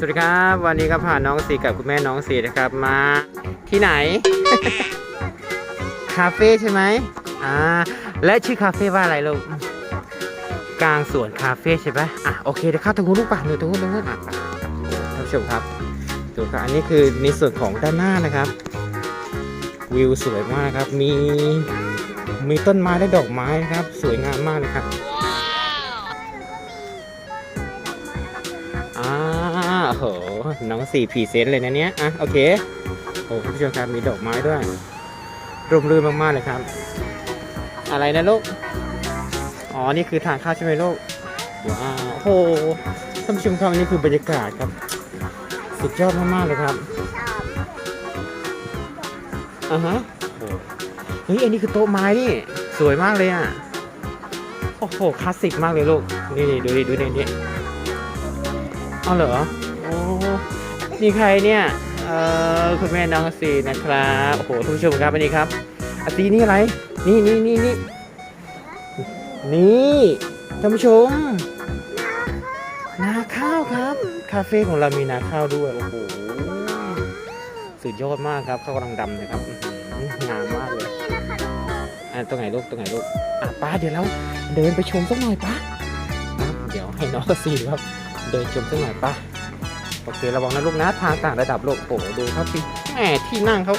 สวัสดีครับ วันนี้ก็พาน้องสีกับคุณแม่น้องสีนะครับมา ที่ไหน คาเฟ่ใช่ไหมอ่าและชื่อคาเฟ่ว่าอะไรลูกกลางสวนคาเฟ่ใช่ไหมอะโอเคเดี๋ยวเข้าตรงนู้นลูกป่ะหนูตรงนู้นตรงนู้นอะท่านผู้ชมครับดูครับอันนี้คือในส่วนของด้านหน้านะครับ วิวสวยมากครับมีมีต้นไม้และดอกไม้นะครับ สวยงามมากเลยครับ โห น้องสี่พีเซนเลยนะเนี้ยอะโอเค โอ้คุณผู้ชมครับมีดอกไม้ด้วย ร่มรื่นมากๆเลยครับ อะไรนะลูก อ๋อ นี่คือทางเข้าใช่ไหมลูก ว้าวโอ้โหท่านผู้ชมครับนี่คือบรรยากาศครับ สุดยอดมากๆเลยครับอ่าฮะเฮ้ยอันนี้คือโต๊ะไม้นี่ สวยมากเลยอะ โอ้โห คลาสสิกมากเลยลูก นี่นี่ดูดิดูดินี่เอาเหรอ นี่ใครเนี่ยเอ่อคุณแม่น้องสีนะครับโอ้โหท่านผู้ชมครับอันนี้ครับอาตีนี่อะไร นี่นี่นี่นี่นี่ท่านผู้ชม นาข้าวครับ คาเฟ่ของเรามีนาข้าวด้วยโอ้โหสุดยอดมากครับเขากำลังดำเลยครับอื้อหืองามมากเลยอะตรงไหนลูกตรงไหนลูกอะป้าเดี๋ยวเราเดินไปชมสักหน่อยป้านะเดี๋ยวให้น้องสีครับ เดินชมสักหน่อยป่ะ โอเคระวังนะลูกนะทางต่างระดับโลกโอ้โหดูครับสิแหมที่นั่งเขา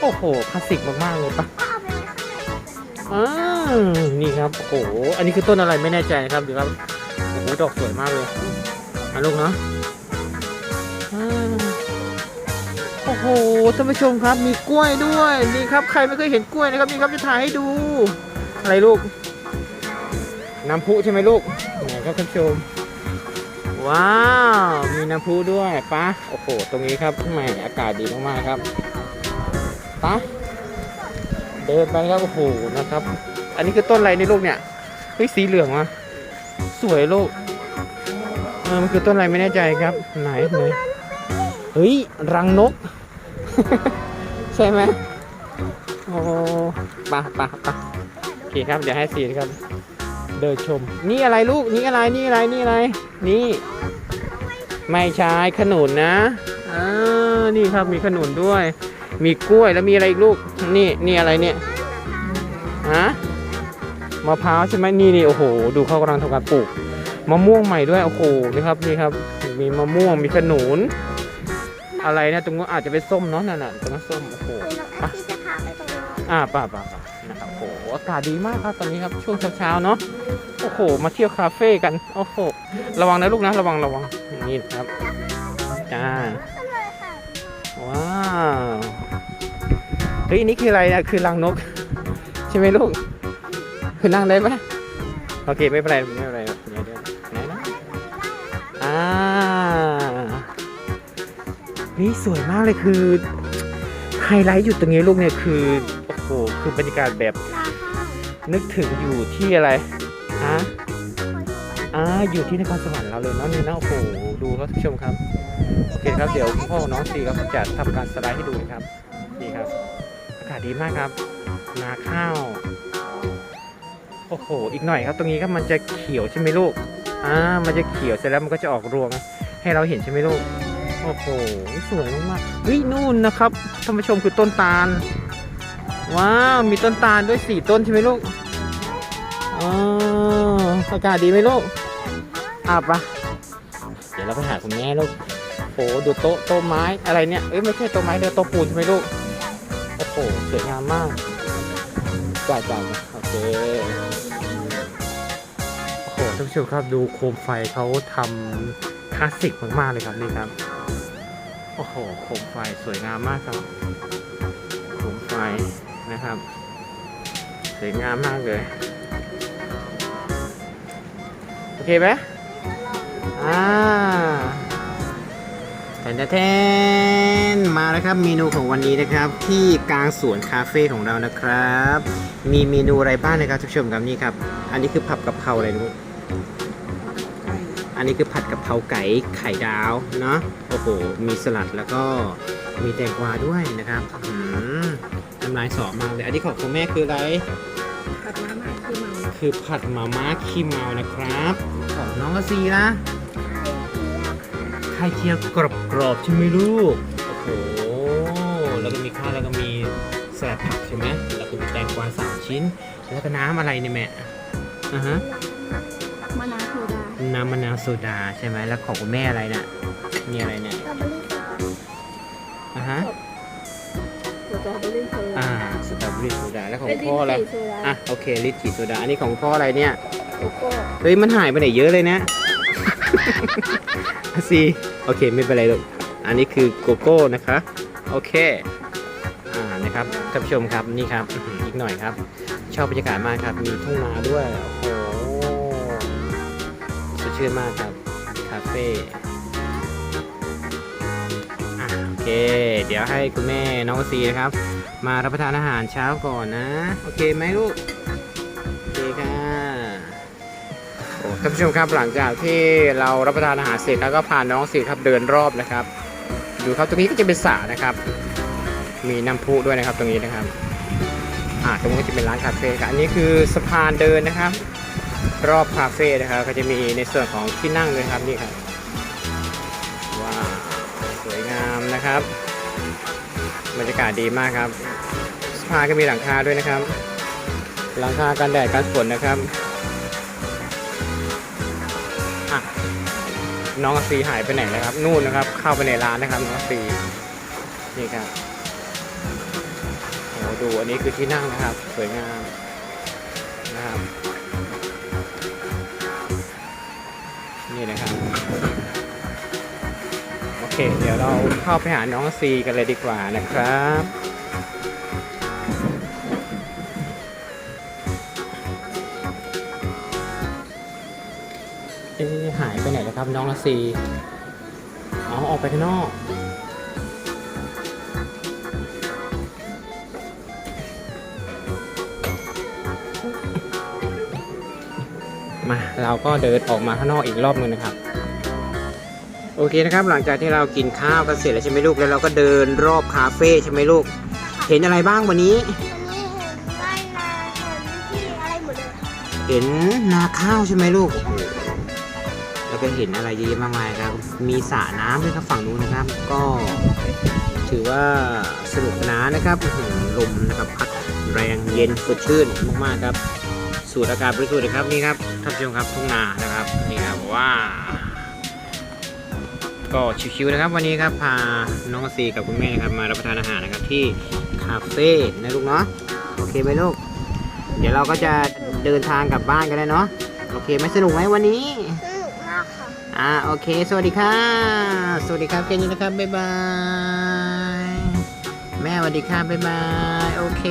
โอ้โหคลาสสิกมากๆเลยปะอ่านี่ครับโอ้โหอันนี้คือต้นอะไรไม่แน่ใจนะครับดูครับโอ้โหดอกสวยมากเลยนะลูกเนาะโอ้โหท่านผู้ชมครับมีกล้วยด้วยนี่ครับใครไม่เคยเห็นกล้วยนะครับนี่ครับจะถ่ายให้ดู อะไรลูก น้ำพุใช่ไหมลูกไหนครับท่านผู้ชม ว้าว มีน้ำพุด้วยปะโอ้โห ตรงนี้ครับแหมอากาศดีมากๆครับปะเดินไปครับโอ้โหนะครับ อันนี้คือต้นอะไรในลูกเนี่ยเฮ้ยสีเหลืองวะสวยลูกเออมันคือต้นอะไรไม่แน่ใจครับ ไหนไหนเฮ้ยรังนก ใช่ไหมโอ้ปะปะปะโอเคครับ เดี๋ยวให้สีครับ เดินชม นี่อะไรลูกนี่อะไรนี่อะไรนี่อะไร นี่ ไม่ใช่ขนุนนะอ่านี่ครับมีขนุนด้วย มีกล้วยแล้วมีอะไรอีกลูก นี่นี่อะไรเนี่ยฮะมะพร้าวใช่ไหมนี่นี่โอ้โห ดูเขากำลังทำการปลูกมะม่วงใหม่ด้วยโอ้โหนี่ครับนี่ครับ มีมะม่วงมีขนุน อะไรนะตรงนู้นอาจจะเป็นส้มเนาะนั่นน่ะตรงนั้นส้มโอ้โหที่จะพาไปตรงนี้อ่าป่าป่าป่า นะครับโอ้โหอากาศดีมากครับตอนนี้ครับช่วงเช้าๆเนาะโอ้โห มาเที่ยวคาเฟ่กันโอ้โหระวังนะลูกนะระวังระวังนี่นะครับจ้าว้าวเฮ้ยนี่คืออะไรนะคือรังนก ใช่ไหมลูก คือนั่งได้ไหมโอเคไม่เป็นไรไม่เป็นไรเดี๋ยวเดี๋ยวไหนนะอ่านี่สวยมากเลยคือไฮไลท์อยู่ตรงนี้ลูกเนี่ยคือ โอ้โหคือบรรยากาศแบบราคานึกถึงอยู่ที่อะไรฮะอ่าอยู่ที่นครสวรรค์เราเลยเนาะนี่นะโอ้โหดูครับท่านผู้ชมครับโอเคครับเดี๋ยวพ่อน้องซีครับจะทำการสไลด์ให้ดูนะครับนี่ครับ อากาศดีมากครับนาข้าวโอ้โหอีกหน่อยครับ ตรงนี้ครับมันจะเขียวใช่ไหมลูกอ่ามันจะเขียวเสร็จแล้วมันก็จะออกรวง ให้เราเห็นใช่ไหมลูกโอ้โหสวยมากๆเฮ้ยนู่นนะครับท่านผู้ชมคือต้นตาล ว้าว มีต้นตาลด้วยสี่ต้นใช่ไหมลูก อ๋ออากาศดีไหมลูกอะปะเดี๋ยวเราไปหาคุณแม่ลูกโอ้โหดูโต๊ะโต๊ะไม้อะไรเนี่ย เอ้ยไม่ใช่โต๊ะไม้เดี๋ยวโต๊ะปูนใช่ไหมลูก โอ้โหสวยงามมากจ่ายจ่ายโอเค โอ้โหท่านผู้ชมครับดูโคมไฟเขาทำคลาสสิกมากๆเลยครับนี่ครับ โอ้โหโคมไฟสวยงามมากครับโคมไฟ นะครับสวยงามมากเลย โอเคไหมอ่าแทนแทนมาแล้วครับ เมนูของวันนี้นะครับ ที่กลางสวนคาเฟ่ของเรานะครับ มีเมนูอะไรบ้างนะครับทุกชมครับนี่ครับ อันนี้คือผับกะเพราอะไรลูก อันนี้คือผัดกะเพราไก่ไข่ดาวเนาะโอ้โห มีสลัดแล้วก็มีแตงกวาด้วยนะครับอืมน้ำลายสอมากเลยอันนี้ของคุณแม่คืออะไรกับน้ำมันคือเมาคือผัดมาม่าขี้เมานะครับ ของน้องกซีนะไไข่เจียวกรอบๆใช่ไหมลูกโอ้โหแล้วก็มีข้าวแล้วก็มีแสบผักใช่ไหมแล้วก็มีแตงกวาสามชิ้น แล้วก็น้ำอะไรเนี่ยแม่อ่าฮะมะนาวโซดา น้ำมะนาวโซดาใช่ไหมแล้วของคุณแม่อะไรน่ะมีอะไรเนี่ยสตรอเบอรี่โซดาอ่าฮะสตรอเบอรี่โซดาอ่าสตรอเบอรี่โซดาแล้วของเป็นพ่ออะไรลิ้นจี่โซดาอะโอเคลิตรจีโซดาอันนี้ของพ่ออะไรเนี่ยโกโก้เฮ้ยมันหายไปไหนเยอะเลยนะซีโอเคไม่เป็นไรหรอกอันนี้คือโกโก้นะคะโอเคอ่านะครับท่านผู้ชมครับนี่ครับอื้อหืออีกหน่อยครับ ชอบบรรยากาศมากครับมีทุ่งนาด้วยโอ้โหสด ชื่นมากครับ คาเฟ่โอเค เดี๋ยวให้คุณแม่น้องซีนะครับ มารับประทานอาหารเช้าก่อนนะ โอเคไหมลูก โอเคค่ะโอ้ท่านผู้ชมครับหลังจากที่เรารับประทานอาหารเสร็จแล้วก็พาน้องสิครับเดินรอบนะครับ ดูครับตรงนี้ก็จะเป็นสระนะครับ มีน้ำพุด้วยนะครับตรงนี้นะครับอ่าตรงนี้จะเป็นร้านคาเฟ่ครับอันนี้คือสะพานเดินนะครับ รอบคาเฟ่นะครับ ก็จะมีในส่วนของที่นั่งด้วยครับนี่ครับว้าวสวยงามนะครับบรรยากาศดีมากครับสะพาก็มีหลังคาด้วยนะครับ หลังคากันแดดกันฝนนะครับน้องอาซีหายไปไหนแล้วครับ นู่นนะครับ เข้าไปในร้านนะครับ น้องอาซีนี่ครับโอ้ดูอันนี้คือที่นั่งนะครับ สวยงามนะครับ นะครับ โอเค เดี๋ยวเราเข้าไปหาน้องซีกันเลยดีกว่านะครับเอ๊ะหายไปไหนแล้วครับน้องละซีอ๋อออกไปข้างนอก มาเราก็เดินออกมาข้างนอกอีกรอบหนึงนะครับ โอเคนะครับหลังจากที่เรากินข้าวกันเสร็จแล้วใช่ไหมลูกแล้วเราก็เดินรอบคาเฟ่ใช่ไหมลูก เห็นอะไรบ้างวันนี้วันนี้เห็นไรนาเห็นที่อะไรหมดเลยเห็นนาข้าวใช่ไหมลูก แล้วก็เห็นอะไรเยอะแยะมากมายครับ มีสระน้ำด้วยครับฝั่งนู้นนะครับ ก็ถือว่าสนุกนานนะครับลมนะครับพัดแรงเย็นสดชื่นมากๆครับ สูดอากาศบริสุทธิ์นะครับนี่ครับท่านผู้ชมครับทุ่งนานะครับนี่ครับว้าวก็ชิวๆนะครับ วันนี้ครับพาน้องซีกับคุณแม่นะครับมารับประทานอาหารนะครับที่คาเฟ่นะลูกเนาะโอเคไหมลูกเดี๋ยวเราก็จะเดินทางกลับบ้านกันแล้วเนาะโอเคไหมสนุกไหมวันนี้สนุกมากค่ะอ่าโอเค สวัสดีค่ะสวัสดีครับแค่นี้นะครับบ๊ายบายแม่สวัสดีค่ะบ๊ายบายโอเค